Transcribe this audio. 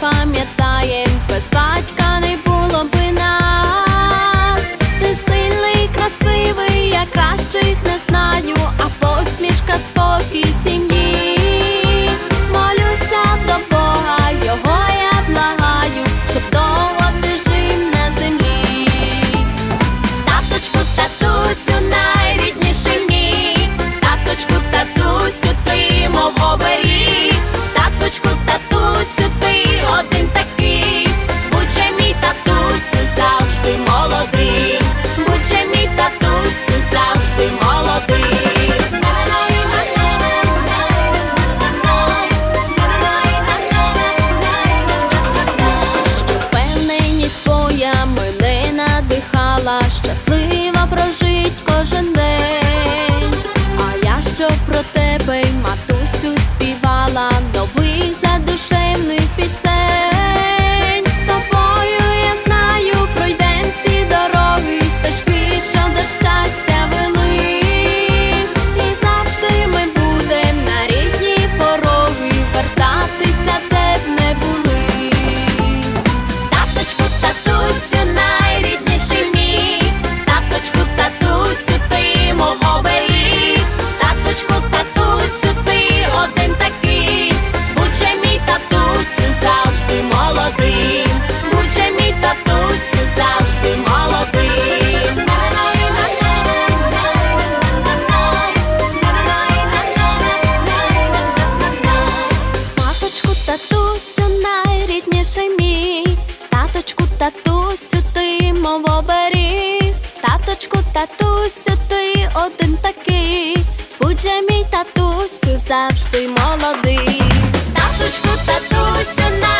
пам'ятаю. летить кожен день, а я що про тебе, матусю, співала. найрідніший мій, таточку, татусю, ти мов оберіг таточку, татусю, ти один такий, будь же мій татусю завжди молодий, таточку, татусю.